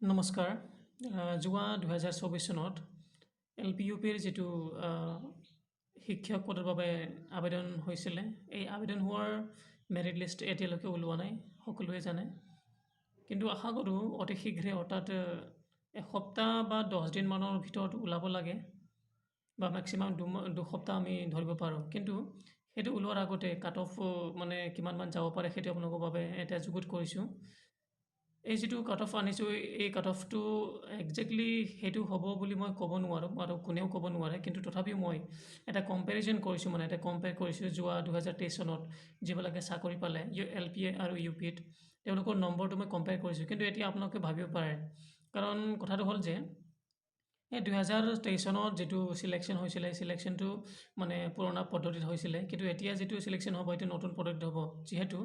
নমস্কাৰ। যোৱা দুহেজাৰ চৌবিছ চনত এল পি ইউ পিৰ যিটো শিক্ষক পদৰ বাবে আবেদন হৈছিলে এই আবেদন হোৱাৰ মেৰিট লিষ্ট এতিয়ালৈকে ওলোৱা নাই সকলোৱে জানে। কিন্তু আশা কৰোঁ অতি শীঘ্ৰে অৰ্থাৎ এসপ্তাহ বা দহদিনমানৰ ভিতৰত ওলাব লাগে বা মেক্সিমাম দুমাহ দুসপ্তাহ আমি ধৰিব পাৰোঁ। কিন্তু সেইটো ওলোৱাৰ আগতে কাট অফ মানে কিমানমান যাব পাৰে সেইটো আপোনালোকৰ বাবে এটা যুগুত কৰিছোঁ। এই যিটো কাট অফ আনিছোঁ এই কাট অফটো একজেক্টলি সেইটো হ'ব বুলি মই ক'ব নোৱাৰোঁ আৰু কোনেও ক'ব নোৱাৰে কিন্তু তথাপিও মই এটা কম্পেৰিজন কৰিছোঁ মানে এটা কম্পেয়াৰ কৰিছোঁ যোৱা দুহেজাৰ তেইছ চনত যিবিলাকে চাকৰি পালে ইউ এল পি এ আৰু ইউ পিত তেওঁলোকৰ নম্বৰটো মই কম্পেয়াৰ কৰিছোঁ কিন্তু এতিয়া আপোনালোকে ভাবিব পাৰে। কাৰণ কথাটো হ'ল যে এই দুহেজাৰ তেইছ চনত যিটো চিলেকশ্যন হৈছিলে চিলেকশ্যনটো মানে পুৰণা পদ্ধতিত হৈছিলে। কিন্তু এতিয়া যিটো চিলেকশ্যন হ'ব সেইটো নতুন পদ্ধতিত হ'ব যিহেতু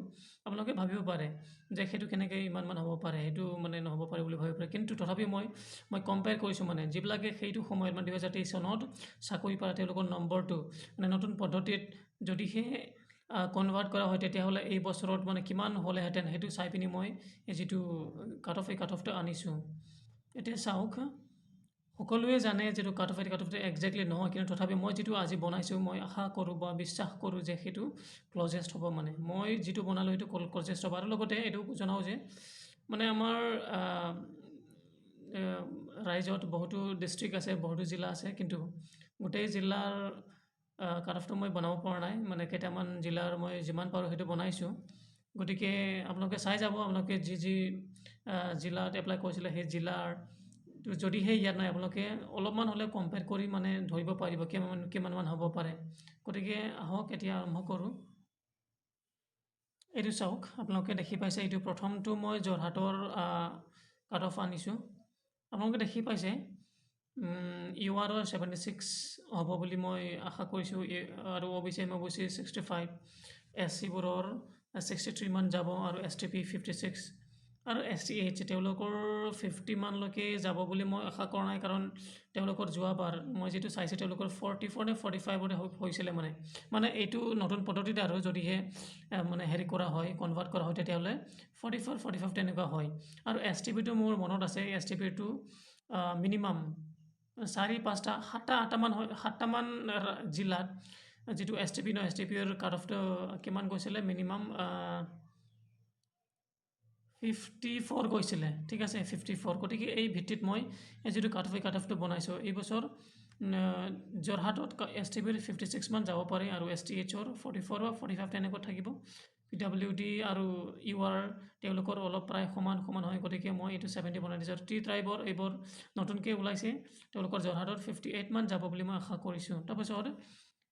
আপোনালোকে ভাবিব পাৰে যে সেইটো কেনেকৈ ইমানমান হ'ব পাৰে সেইটো মানে নহ'ব পাৰে বুলি ভাবিব পাৰে। কিন্তু তথাপিও মই মই কম্পেয়াৰ কৰিছোঁ মানে যিবিলাকে সেইটো সময়ত মানে দুহেজাৰ তেইছ চনত চাকৰি পায় তেওঁলোকৰ নম্বৰটো মানে নতুন পদ্ধতিত যদিহে কনভাৰ্ট কৰা হয় তেতিয়াহ'লে এই বছৰত মানে কিমান হ'লেহেঁতেন সেইটো চাই পিনি মই যিটো কাট অফ এই কাট অফটো আনিছোঁ। এতিয়া চাওক সকলোৱে জানে যিটো কাট অফ কাট অফটো একজেক্টলি নহয়। কিন্তু তথাপি মই যিটো আজি বনাইছোঁ মই আশা কৰোঁ বা বিশ্বাস কৰোঁ যে সেইটো ক্লজেষ্ট হ'ব মানে। মই যিটো বনালোঁ সেইটো ক্লজেষ্ট হ'ব। আৰু লগতে এইটো জনাওঁ যে মানে আমাৰ ৰাইজত বহুতো ডিষ্ট্ৰিক্ট আছে বহুতো জিলা আছে। কিন্তু গোটেই জিলাৰ কাট অফটো মই বনাব পৰা নাই। মানে কেইটামান জিলাৰ মই যিমান পাৰোঁ সেইটো বনাইছোঁ। গতিকে আপোনালোকে চাই যাব। আপোনালোকে যি যি জিলাত এপ্লাই কৰিছিলে সেই জিলাৰ যদিহে ইয়াত নাই আপোনালোকে অলপমান হ'লে কম্পেয়াৰ কৰি মানে ধৰিব পাৰিব কিমান কিমানমান হ'ব পাৰে। গতিকে আহক এতিয়া আৰম্ভ কৰোঁ। এইটো চাওক আপোনালোকে দেখি পাইছে এইটো। প্ৰথমটো মই যোৰহাটৰ কাট অফ আনিছোঁ। আপোনালোকে দেখি পাইছে ইউ আৰৰ ছেভেণ্টি ছিক্স হ'ব বুলি মই আশা কৰিছোঁ। আৰু O' B C M O' B C sixty five S চিবোৰৰ sixty থ্ৰীমান যাব আৰু S T P fifty six. আৰু এছ টি এইচ তেওঁলোকৰ ফিফটিমানলৈকে যাব বুলি মই আশা কৰা নাই কাৰণ তেওঁলোকৰ যোৱাবাৰ মই যিটো চাইছোঁ তেওঁলোকৰ ফৰ্টি ফ'ৰ নে ফৰ্টি ফাইভতে হৈছিলে মানে। মানে এইটো নতুন পদ্ধতিত আৰু যদিহে মানে হেৰি কৰা হয় কনভাৰ্ট কৰা হয় তেতিয়াহ'লে ফৰ্টি ফ'ৰ ফৰ্টি ফাইভ তেনেকুৱা হয়। আৰু এছ টি পিটো মোৰ মনত আছে এছ টি পিটো মিনিমাম চাৰি পাঁচটা সাতটা আঠটামান হয় সাতটামান জিলাত যিটো এছ টি পি ন এছ টি পিৰ কাট অফটো কিমান গৈছিলে মিনিমাম ফিফটি ফ'ৰ গৈছিলে ঠিক আছে ফিফটি ফ'ৰ গতিকে এই ভিত্তিত মই এই যিটো কাট অফ কাট অফটো বনাইছোঁ এই বছৰ যোৰহাটত এছ টি পিৰ ফিফটি ছিক্সমান যাব পাৰে আৰু এছ টি এইচৰ ফৰ্টি ফ'ৰ বা ফৰ্টি ফাইভ তেনেকুৱা থাকিব। পি ডাব্লিউ ডি আৰু ইউ আৰ তেওঁলোকৰ অলপ প্ৰায় সমান সমান হয় গতিকে মই এইটো ছেভেণ্টি বনাই দিছোঁ। টি ট্ৰাইবৰ এইবোৰ নতুনকৈ ওলাইছে তেওঁলোকৰ যোৰহাটত ফিফটি এইটমান যাব বুলি মই আশা কৰিছোঁ। তাৰপিছত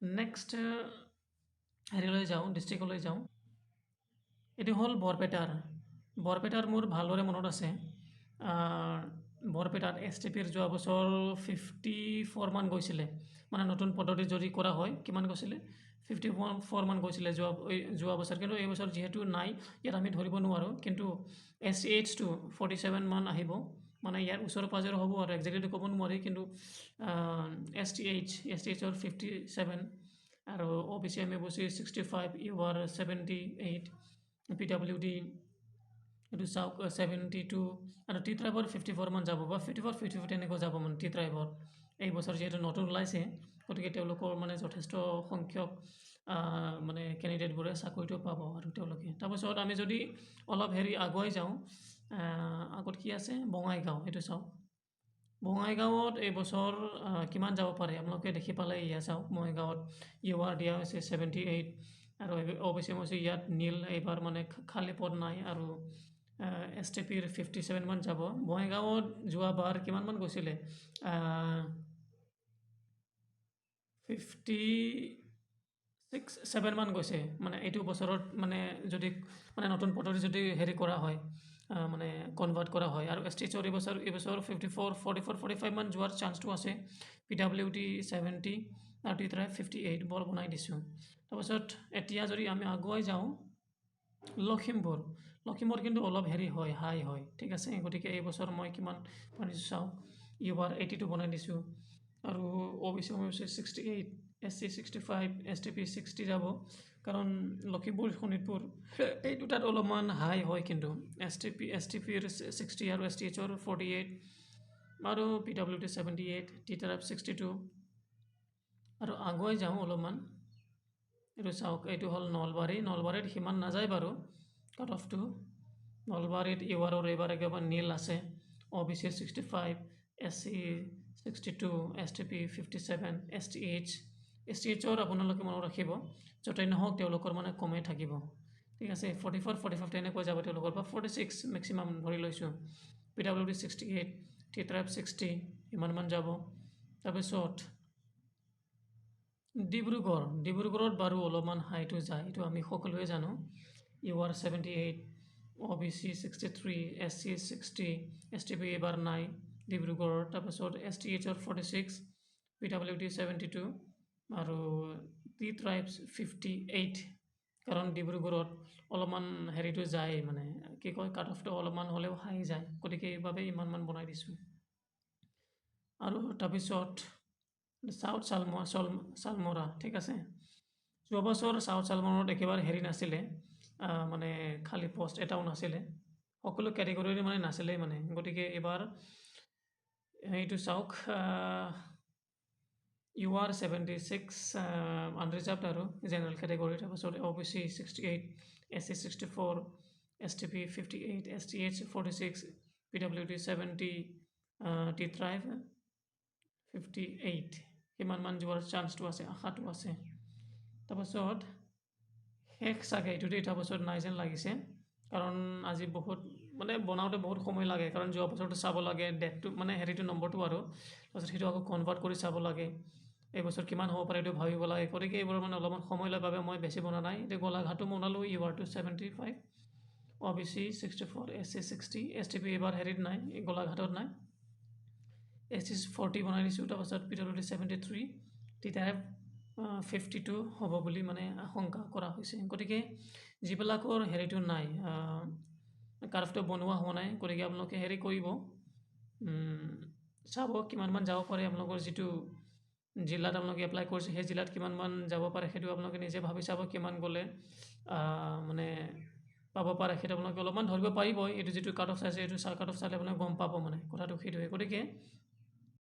নেক্সট হেৰিলৈ যাওঁ ডিষ্ট্ৰিক্টলৈ যাওঁ। এইটো হ'ল বৰপেটাৰ। বৰপেটাৰ মোৰ ভালদৰে মনত আছে। বৰপেটাত এছ টি পিৰ যোৱা বছৰ ফিফটি ফ'ৰমান গৈছিলে। মানে নতুন পদ্ধতি যদি কৰা হয় কিমান গৈছিলে? ফিফটি ওৱান ফ'ৰমান গৈছিলে যোৱা যোৱা বছৰ। কিন্তু এই বছৰ যিহেতু নাই ইয়াত আমি ধৰিব নোৱাৰোঁ। কিন্তু এছ এইচটো ফৰ্টি ছেভেনমান আহিব। মানে ইয়াৰ ওচৰে পাঁজৰে হ'ব আৰু একজেক্টলি ক'ব নোৱাৰি। কিন্তু S T H S T এইচৰ ফিফটি ছেভেন আৰু O' B C M A B C sixty five U R seventy eight P W D এইটো চাওক ছেভেণ্টি টু আৰু টি ট্ৰাইবৰ ফিফটি ফ'ৰমান যাব বা ফিফটি ফ'ৰ ফিফটি ফ'ৰ তেনেকুৱা যাব মানে টি ট্ৰাইবৰ এই বছৰ যিহেতু নতুন ওলাইছে গতিকে তেওঁলোকৰ মানে যথেষ্ট সংখ্যক মানে কেণ্ডিডেটবোৰে চাকৰিটো পাব আৰু তেওঁলোকে। তাৰপিছত আমি যদি অলপ হেৰি আগুৱাই যাওঁ আগত কি আছে? বঙাইগাঁও সেইটো চাওক। বঙাইগাঁৱত এই বছৰ কিমান যাব পাৰে? আপোনালোকে দেখি পালে ইয়া চাওক বঙাইগাঁৱত ইউ আৰ দিয়া হৈছে ছেভেণ্টি এইট আৰু অৱশ্যে মই ইয়াত নীল এইবাৰ মানে খালী পদ নাই আৰু এছ টি পিৰ ফিফটি ছেভেনমান যাব। বঙাইগাঁৱত যোৱাবাৰ কিমানমান গৈছিলে? ফিফটি ছিক্স ছেভেনমান গৈছে। মানে এইটো বছৰত মানে যদি মানে নতুন পদ্ধতি যদি হেৰি কৰা হয় মানে কনভাৰ্ট কৰা হয়। আৰু এছ টি এইচৰ এইবছৰ এইবছৰ fifty four forty four forty ফাইভমান যোৱাৰ চান্সটো আছে। পি ডাব্লিউ ডি ছেভেণ্টি আৰু টি ট্ৰাই ফিফটি এইট বৰ বনাই দিছোঁ। তাৰপাছত এতিয়া যদি আমি আগুৱাই যাওঁ লখিমপুৰ। লখিমপুৰ কিন্তু অলপ হেৰি হয় হাই হয়। ঠিক আছে গতিকে এইবছৰ মই কিমান বনাইছোঁ চাওঁ ইউ আৰ এইটি টু বনাই দিছোঁ। আৰু O' B C O' B C sixty eight S C sixty five S T P sixty যাব। কাৰণ লখিমপুৰ শোণিতপুৰ এই দুটাত অলপমান হাই হয় কিন্তু। S T P S T পিৰ ছিক্সটি আৰু এছ টি এইচৰ ফৰ্টি এইট আৰু P W D seventy eight T type sixty two আৰু আগুৱাই যাওঁ অলপমান। এইটো চাওক এইটো হ'ল নলবাৰী। নলবাৰীত সিমান নাযায় বাৰু। কাট অফটো নলবাৰীত ইউ আৰৰ এইবাৰ একেবাৰে নীল আছে। O' B C sixty five S C sixty two S T P fifty seven S T H. S T এইচৰ আপোনালোকে মনত ৰাখিব য'তেই নহওক তেওঁলোকৰ মানে কমেই থাকিব। ঠিক আছে ফৰ্টি ফ'ৰ ফৰ্টি ফাইভ তেনেকৈ যাব তেওঁলোকৰ বা ফৰ্টি ছিক্স মেক্সিমাম ধৰি লৈছোঁ। P W D sixty eight T tribe sixty ইমানমান যাব। তাৰপিছত ডিব্ৰুগড়। ডিব্ৰুগড়ত বাৰু অলপমান হাইটো যায় এইটো আমি সকলোৱে জানো। U R seventy eight O' B C sixty three S C sixty S T P এইবাৰ নাই ডিব্ৰুগড়ৰ তাৰপাছত এছ টি এইচৰ forty six P W D seventy two আৰু টি ট্ৰাইবছ ফিফটি এইট কাৰণ ডিব্ৰুগড়ত অলপমান হেৰিটো যায় মানে কি কয় কাট অফটো অলপমান হ'লেও হাই যায় গতিকে এইবাবে ইমানমান বনাই দিছোঁ আৰু তাৰপিছত চাউথ চালমৰা চল চালমৰা ঠিক আছে যোৱা বছৰ চাউথ চালমৰাত একেবাৰে হেৰি নাছিলে মানে খালী পষ্ট এটাও নাছিলে। সকলো কেটেগৰীৰে মানে নাছিলেই মানে। গতিকে এইবাৰ এইটো চাওক U R seventy six unreserved আৰু জেনেৰেল কেটেগৰী তাৰপাছত O' B C sixty eight S C sixty four S T P fifty eight S T H forty six P W D seventy T tribe fifty eight সিমানমান যোৱাৰ চান্সটো আছে? আশাটো আছে। তাৰপাছত শেষ চাগে এইটো দেই তাৰপাছত নাই যেন লাগিছে। কাৰণ আজি বহুত মানে বনাওঁতে বহুত সময় লাগে কাৰণ যোৱা বছৰটো চাব লাগে ডেটটো মানে হেৰিটো নম্বৰটো আৰু। তাৰপাছত সেইটো আকৌ কনভাৰ্ট কৰি চাব লাগে। এইবছৰ কিমান হ'ব পাৰে এইটো ভাবিব লাগে। গতিকে এইবোৰ মানে অলপমান সময় লয় বাবে মই বেছি বনা নাই। এতিয়া গোলাঘাটো বনালোঁ U R two seventy five O' B C sixty four S C sixty S T P এইবাৰ হেৰিত নাই গোলাঘাটত নাই। এছ চি ফৰ্টি বনাই দিছোঁ তাৰপাছত P W D seventy three type fifty two হ'ব বুলি মানে আশংকা কৰা হৈছে। গতিকে যিবিলাকৰ হেৰিটো নাই কাৰ্ভটো বনোৱা হোৱা নাই গতিকে আপোনালোকে হেৰি কৰিব। চাব কিমানমান যাব পাৰে। আপোনালোকৰ যিটো জিলাত আপোনালোকে এপ্লাই কৰিছে সেই জিলাত কিমানমান যাব পাৰে সেইটো আপোনালোকে নিজে ভাবি চাব কিমান গ'লে মানে পাব পাৰে সেইটো আপোনালোকে অলপমান ধৰিব পাৰিবই। এইটো যিটো কাট অফ চাইছে এইটো কাট অফ চালে আপোনালোকে গম পাব মানে। কথাটো সেইটোৱে। গতিকে